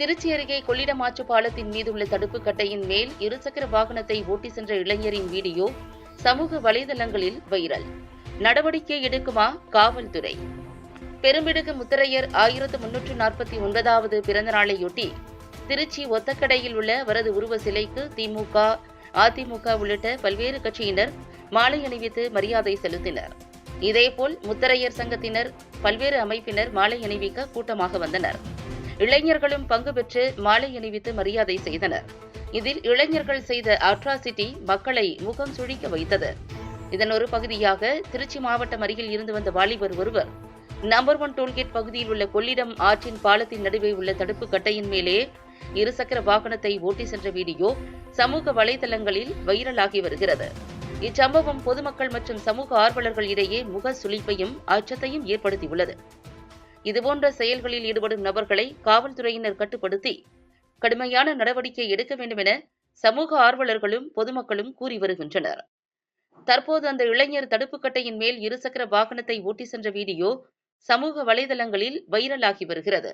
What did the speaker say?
திருச்சி அருகே கொள்ளிடமாற்று பாலத்தின் மீதுள்ள தடுப்பு கட்டையின் மேல் இருசக்கர வாகனத்தை ஓட்டி சென்ற இளைஞரின் வீடியோ சமூக வலைதளங்களில் வைரல். நடவடிக்கை எடுக்குமா காவல்துறை? பெருமிடுகு முத்தரையர் ஆயிரத்து முன்னூற்று நாற்பத்தி ஒன்பதாவது பிறந்த நாளையொட்டி திருச்சி ஒத்தக்கடையில் உள்ள அவரது உருவ சிலைக்கு திமுக அதிமுக உள்ளிட்ட பல்வேறு கட்சியினர் மாலை அணிவித்து மரியாதை செலுத்தினர். இதேபோல் முத்தரையர் சங்கத்தினர் பல்வேறு அமைப்பினர் மாலை அணிவிக்க கூட்டமாக வந்தனர். இளைஞர்களும் பங்கு பெற்று மாலை அணிவித்து மரியாதை செய்தனர். இதில் இளைஞர்கள் செய்த அட்ராசிட்டி மக்களை முகம் சுழிக்க வைத்தது. இதன் ஒரு பகுதியாக திருச்சி மாவட்டம் அருகில் இருந்து வந்த வாலிபர் ஒருவர் நம்பர் ஒன் டோல்கேட் பகுதியில் உள்ள கொள்ளிடம் ஆற்றின் பாலத்தின் நடுவே உள்ள தடுப்பு கட்டையின் மேலே இருசக்கர வாகனத்தை ஓட்டி சென்ற வீடியோ சமூக வலைதளங்களில் வைரலாகி வருகிறது. இச்சம்பவம் பொதுமக்கள் மற்றும் சமூக ஆர்வலர்கள் இடையே முக சுழிப்பையும் அச்சத்தையும் ஏற்படுத்தியுள்ளது. இதுபோன்ற செயல்களில் ஈடுபடும் நபர்களை காவல்துறையினர் கட்டுப்படுத்தி கடுமையான நடவடிக்கை எடுக்க வேண்டும் என சமூக ஆர்வலர்களும் பொதுமக்களும் கூறி வருகின்றனர். தற்போது அந்த இளைஞர் தடுப்புக்கட்டையின் மேல் இருசக்கர வாகனத்தை ஓட்டி சென்ற வீடியோ சமூக வலைதளங்களில் வைரலாகி வருகிறது.